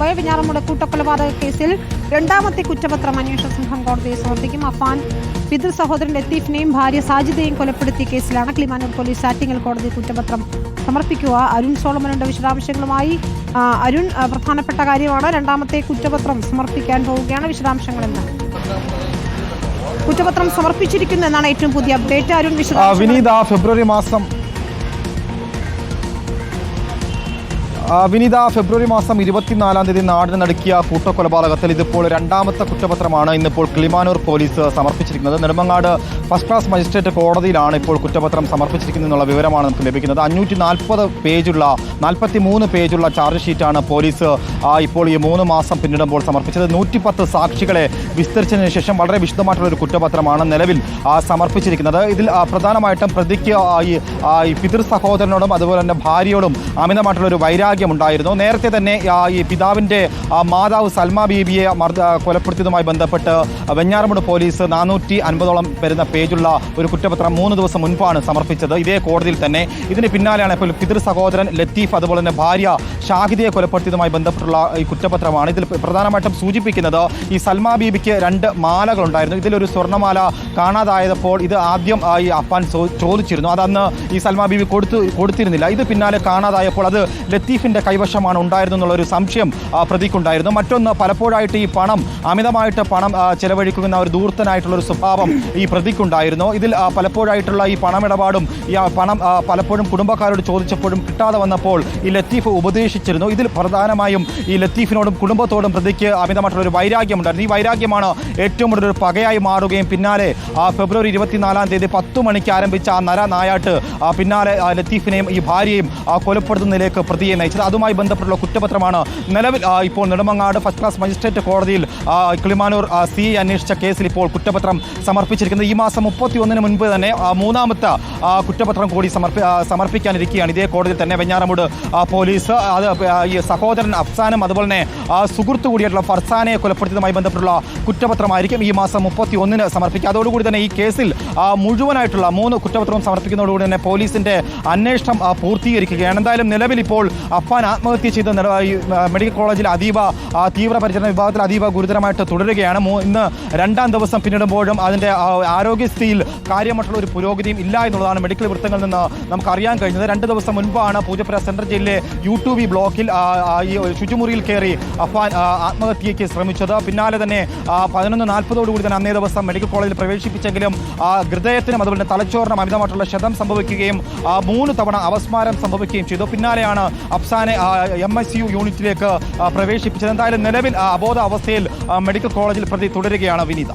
വയ വെഞ്ഞാറമൂട് കൂട്ടക്കൊലപാതക കേസിൽ രണ്ടാമത്തെ കുറ്റപത്രം അന്വേഷണ സംഘം കോടതിയിൽ സമർപ്പിക്കും. അഫാൻ പിതൃ സഹോദരൻ ലത്തീഫിനെയും ഭാര്യ സാജിദയെയും കൊലപ്പെടുത്തിയ കേസിലാണ് ക്ലിമാനൂർ പോലീസ് ആറ്റിങ്ങൽ കോടതി കുറ്റപത്രം സമർപ്പിക്കുക. അരുൺ സോളമനുണ്ട് വിശദാംശങ്ങളുമായി അരുൺ പ്രധാനപ്പെട്ട കാര്യമാണ്. രണ്ടാമത്തെ കുറ്റപത്രം സമർപ്പിക്കാൻ പോവുകയാണ് വിശദാംശങ്ങളെന്ന്. കുറ്റപത്രം സമർപ്പിച്ചിരിക്കുന്നു എന്നാണ് ഏറ്റവും പുതിയ അപ്ഡേറ്റ്. അരുൺ വിശദ വിനീത ഫെബ്രുവരി മാസം വിനീത ഫെബ്രുവരി മാസം ഇരുപത്തിനാലാം തീയതി നാടിന് നടുക്കിയ കൂട്ടക്കൊലപാതകത്തിൽ ഇതിപ്പോൾ രണ്ടാമത്തെ കുറ്റപത്രമാണ് ഇന്നിപ്പോൾ കിളിമാനൂർ പോലീസ് സമർപ്പിച്ചിരിക്കുന്നത്. നെടുമങ്ങാട് ഫസ്റ്റ് ക്ലാസ് മജിസ്ട്രേറ്റ് കോടതിയിലാണ് ഇപ്പോൾ കുറ്റപത്രം സമർപ്പിച്ചിരിക്കുന്നത് എന്നുള്ള വിവരമാണ് നമുക്ക് ലഭിക്കുന്നത്. അഞ്ഞൂറ്റി നാൽപ്പത് പേജുള്ള നാൽപ്പത്തി മൂന്ന് പേജുള്ള ചാർജ് ഷീറ്റാണ് പോലീസ് ഇപ്പോൾ ഈ മൂന്ന് മാസം പിന്നിടുമ്പോൾ സമർപ്പിച്ചത്. നൂറ്റിപ്പത്ത് സാക്ഷികളെ വിസ്തരിച്ചതിന് ശേഷം വളരെ വിശദമായിട്ടുള്ള ഒരു കുറ്റപത്രമാണ് നിലവിൽ സമർപ്പിച്ചിരിക്കുന്നത്. ഇതിൽ പ്രധാനമായിട്ടും പ്രതിക്ക് ഈ പിതൃ സഹോദരനോടും അതുപോലെ തന്നെ ഭാര്യയോടും അമിതമായിട്ടുള്ള ഒരു വൈരാഗ്യം ഉണ്ടായിരുന്നു നേരത്തെ തന്നെ ഈ പിതാവിന്റെ മാതാവ് സൽമ ബീബിയെ മർദ്ദ കൊലപ്പെടുത്തിയതുമായി ബന്ധപ്പെട്ട് വെഞ്ഞാറമൂട് പോലീസ് നാനൂറ്റി അൻപതോളം വരുന്ന പേജുള്ള ഒരു കുറ്റപത്രം മൂന്ന് ദിവസം മുൻപാണ് സമർപ്പിച്ചത്. ഇതേ കോടതിയിൽ തന്നെ. ഇതിന് പിന്നാലെയാണ് ഇപ്പോൾ പിതൃ സഹോദരൻ ലത്തീഫ് അതുപോലെ തന്നെ ഭാര്യ ഷാഹിദയെ കൊലപ്പെടുത്തിയതുമായി ബന്ധപ്പെട്ടുള്ള ഈ കുറ്റപത്രമാണ്. ഇതിൽ പ്രധാനമായിട്ടും സൂചിപ്പിക്കുന്നത് ഈ സൽമ ബീബിക്ക് രണ്ട് മാലകളുണ്ടായിരുന്നു. ഇതിലൊരു സ്വർണമാല കാണാതായപ്പോൾ ഇത് ആദ്യം ഈ അപ്പാൻ ചോദിച്ചിരുന്നു. അതന്ന് ഈ സൽമ ബീബി കൊടുത്തു കൊടുത്തിരുന്നില്ല. ഇത് പിന്നാലെ കാണാതായപ്പോൾ അത് ലത്തീഫിന്റെ കൈവശമാണ് ഉണ്ടായിരുന്നു എന്നുള്ള ഒരു സംശയം പ്രതിക്കുണ്ടായിരുന്നു. മറ്റൊന്ന് പലപ്പോഴായിട്ട് ഈ പണം അമിതമായിട്ട് പണം ചെലവഴിക്കുന്ന ഒരു ദൂർത്തനായിട്ടുള്ള ഒരു സ്വഭാവം ഈ പ്രതിക്കുണ്ടായിരുന്നു. ഇതിൽ പലപ്പോഴായിട്ടുള്ള ഈ പണമിടപാടും ഈ പണം പലപ്പോഴും കുടുംബക്കാരോട് ചോദിച്ചപ്പോഴും കിട്ടാതെ വന്നപ്പോൾ ഈ ലത്തീഫ് ഉപദേശിച്ചിരുന്നു. ഇതിൽ പ്രധാനമായും ഈ ലത്തീഫിനോടും കുടുംബത്തോടും പ്രതിക്ക് അമിതമായിട്ടുള്ള ഒരു വൈരാഗ്യം ഉണ്ടായിരുന്നു ഈ വൈരാഗ്യമാണ് ഏറ്റവും കൂടുതൽ ഒരു പകയായി മാറുകയും പിന്നാലെ ഫെബ്രുവരി ഇരുപത്തിനാലാം തീയതി പത്ത് മണിക്ക് ആരംഭിച്ച ആ നര നായാട്ട് പിന്നാലെ ലത്തീഫിനെയും ഈ ഭാര്യയും കൊലപ്പെടുത്തുന്നതിലേക്ക് പ്രതിയെ നയിച്ചത് അതുമായി ബന്ധപ്പെട്ടുള്ള കുറ്റപത്രമാണ് നിലവിൽ ഇപ്പോൾ നെടുമങ്ങാട് ഫസ്റ്റ് ക്ലാസ് മജിസ്ട്രേറ്റ് കോടതിയിൽ കിളിമാനൂർ സി അന്വേഷിച്ച കേസിൽ ഇപ്പോൾ കുറ്റപത്രം സമർപ്പിച്ചിരിക്കുന്നത്. ഈ മാസം മുപ്പത്തി ഒന്നിന് മുൻപ് തന്നെ മൂന്നാമത്തെ കുറ്റപത്രം കൂടി സമർപ്പി സമർപ്പിക്കാനിരിക്കുകയാണ്. ഇതേ കോടതിയിൽ തന്നെ വെഞ്ഞാറമൂട് പോലീസ് അത് ഈ സഹോദരൻ അഫ്സാനും അതുപോലെ തന്നെ സുഹൃത്തു കൂടിയായിട്ടുള്ള ഫർസാനെ കൊലപ്പെടുത്തിയതുമായി ബന്ധപ്പെട്ടുള്ള കുറ്റപത്രമായിരിക്കും ഈ മാസം മുപ്പത്തി ഒന്നിന് സമർപ്പിക്കുക. അതോടുകൂടി തന്നെ ഈ കേസിൽ മുഴുവനായിട്ടുള്ള മൂന്ന് കുറ്റപത്രവും സമർപ്പിക്കുന്നതോടുകൂടി തന്നെ പോലീസിന്റെ അന്വേഷണം പൂർത്തീകരിക്കുകയാണ്. എന്തായാലും നിലവിൽ ഇപ്പോൾ അഫാൻ ആത്മഹത്യ ചെയ്ത മെഡിക്കൽ കോളേജിൽ അതീവ തീവ്രപരിചരണ വിഭാഗത്തിൽ അതീവ ഗുരുതരമായിട്ട് തുടരുകയാണ്. ഇന്ന് രണ്ടാം ദിവസം പിന്നിടുമ്പോഴും അതിന്റെ ആരോഗ്യസ്ഥിതിയിൽ കാര്യമായിട്ടുള്ള ഒരു പുരോഗതിയും ഇല്ല എന്നുള്ളതാണ് മെഡിക്കൽ വൃത്തങ്ങളിൽ നിന്ന് നമുക്ക് അറിയാൻ കഴിഞ്ഞത്. രണ്ട് ദിവസം മുൻപാണ് പൂജപ്പുര സെൻട്രൽ ജയിലിലെ യു ടു ബി ബ്ലോക്കിൽ ഈ ശുചിമുറിയിൽ കയറി അഫ്വാൻ ആത്മഹത്യയ്ക്ക് ശ്രമിച്ചത്. പിന്നാലെ തന്നെ പതിനൊന്ന് നാൽപ്പതോടുകൂടി തന്നെ അന്നേ ദിവസം മെഡിക്കൽ കോളേജിൽ പ്രവേശിപ്പിച്ചെങ്കിലും ഹൃദയത്തിനും അതുപോലെ തലച്ചോറിനും അമിതമായിട്ടുള്ള ക്ഷതം സംഭവിക്കുകയും മൂന്ന് തവണ അവസ്മാരം സംഭവിക്കുകയും ചെയ്തു. പിന്നാലെയാണ് അഫ്സാനെ എം എസ് യു യൂണിറ്റിലേക്ക് പ്രവേശിപ്പിച്ചത്. എന്തായാലും നിലവിൽ അബോധ അവസ്ഥയിൽ മെഡിക്കൽ കോളേജിൽ പ്രതി തുടരുകയാണ് വിനീത.